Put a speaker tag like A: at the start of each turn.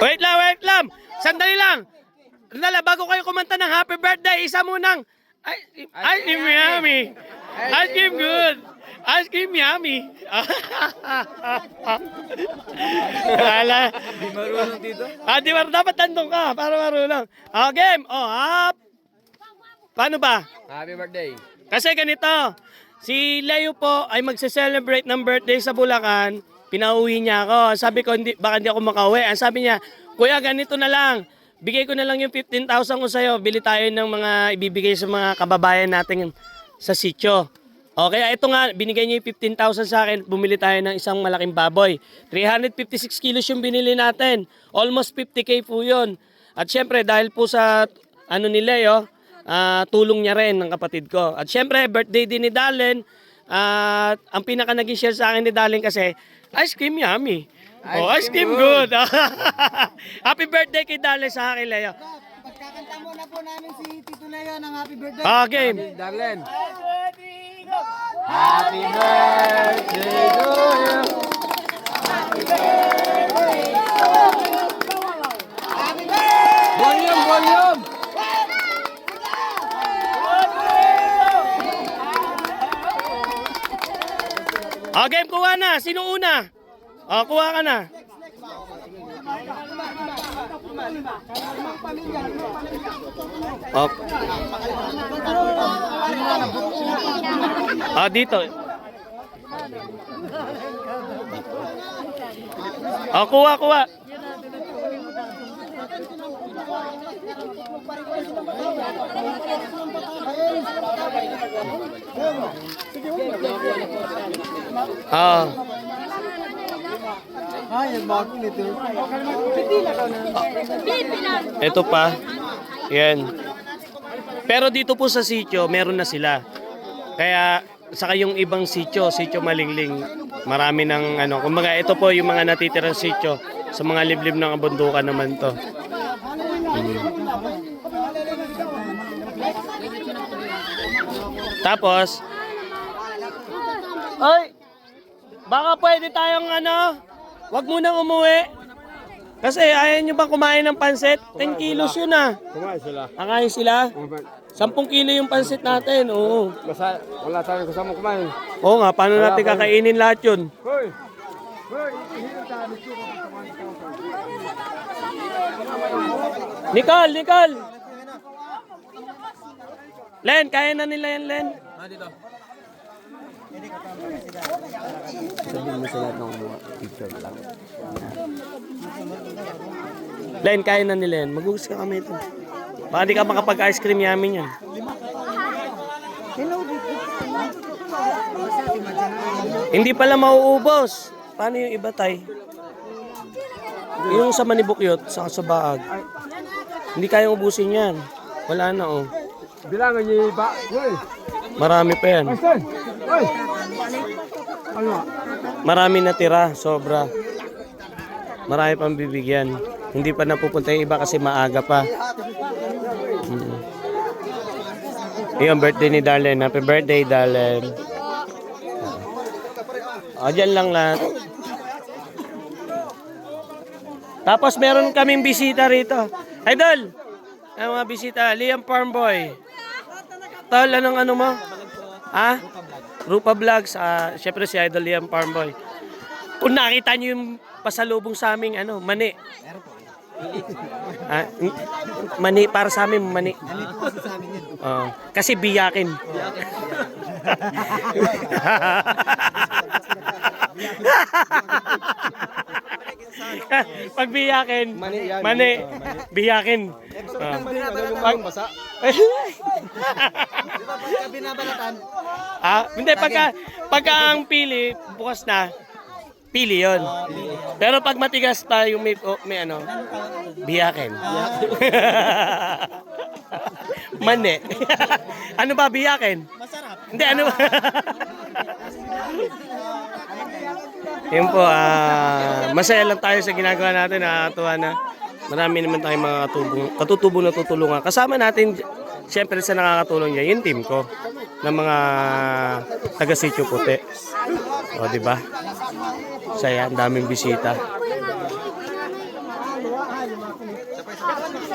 A: Wait lang, wait lang. Sandali lang. Nala, bago kayo kumanta ng happy birthday, isa munang ice cream yummy. Ice cream good. Ice cream yummy. Wala.
B: Di marunong dito.
A: Ah, di ba? Dapat tandong ka para marunong. Oh, game. Oh, hap. Paano ba?
B: Happy birthday.
A: Kasi ganito, si Leo po ay magse-celebrate ng birthday sa Bulacan. Pinauwi niya ako. Sabi ko, hindi, baka hindi ako makauwi. Ang sabi niya, Kuya, ganito na lang. Bigay ko na lang yung 15,000 ko sa'yo. Bili tayo ng mga ibibigay sa mga kababayan natin sa sityo. O kaya ito nga, binigay niya yung 15,000 sa akin. Bumili tayo ng isang malaking baboy. 356 kilos yung binili natin. Almost 50k po yun. At syempre, dahil po sa ano ni Leo, ah, tulong niya rin ng kapatid ko. At syempre, birthday din ni Dalen. At ang pinaka naging share sa akin ni Dalen kasi, ice cream yummy. oh, ice cream good. Happy birthday kay Dalen sa akin, Leo.
C: Pagkakanta muna po namin si Tito Leo ng happy birthday.
A: Ah, game.
B: Darlen. Happy birthday to you.
A: Ah, game, kuha na. Sino una? Ah, kuha ka na. Okay. Ah, dito. Ah, kuha, kuha. Ah. Ito pa. Yan. Pero dito po sa sitio, meron na sila. Kaya saka yung ibang sitio, sitio malingling, marami ng ano, kumbaga ito po yung mga natitirang sitio sa mga liblib ng kabundukan naman to. Mm. Tapos, ay, baka pwede tayong ano, wag munang umuwi. Kasi ayaw nyo bang kumain ng pansit? 10 kilos yun ah.
B: Kumain sila.
A: Kakain sila? 10 kilo yung pansit natin, oo.
B: Basta wala tayong kasama kumain.
A: Oo nga, paano natin kakainin lahat yun?
B: Hoy!
A: Nicole, Nicole! Len, kaya na nila yan, Len.
B: Ah, dito.
A: Len, kaya na nila yan. Magugas ka kami ito. Baka di ka makapag-ice cream yamin yan. Hindi pala mauubos. Paano yung iba, tay? Yung sa manibukyot, sa kasabaag. Hindi kayang ubusin yan. Wala na, oh.
B: Bilangan niyo ba? Hoy!
A: Marami pa yan.
B: Hoy! Ano?
A: Marami na tira, sobra. Marami pang bibigyan. Hindi pa napupunta yung iba kasi maaga pa. Mm. Yung birthday ni Darlen. Happy birthday, Darlen. O, dyan lang lahat. Tapos meron kaming bisita rito. Idol! Ang mga bisita, Liam Farm Boy. Tol, anong ano mo? Ha? Rupa Vlogs. Ah, Siyempre si Idol Liam Farm Boy. Kung nakita niyo yung pasalubong sa aming ano, mani. Ah, mani para sa amin, mani. Oo. kasi biyakin. Pag biyakin, mani, biyakin. Ah. Pag,
C: binabalatan.
A: Ah, hindi pagka pagka ang pili bukas na pili 'yon. Pero pag matigas pa yung may, oh, may ano, biyakin. Mane. ano ba biyakin?
C: Masarap.
A: Hindi ano. Yun po, ah, masaya lang tayo sa ginagawa natin, nakakatuwa na. Marami naman tayong mga katubong, katutubong na tutulungan. Kasama natin, siyempre sa nakakatulong niya, yung team ko, ng mga taga Sitio Puti. O, di ba? Saya, ang daming bisita.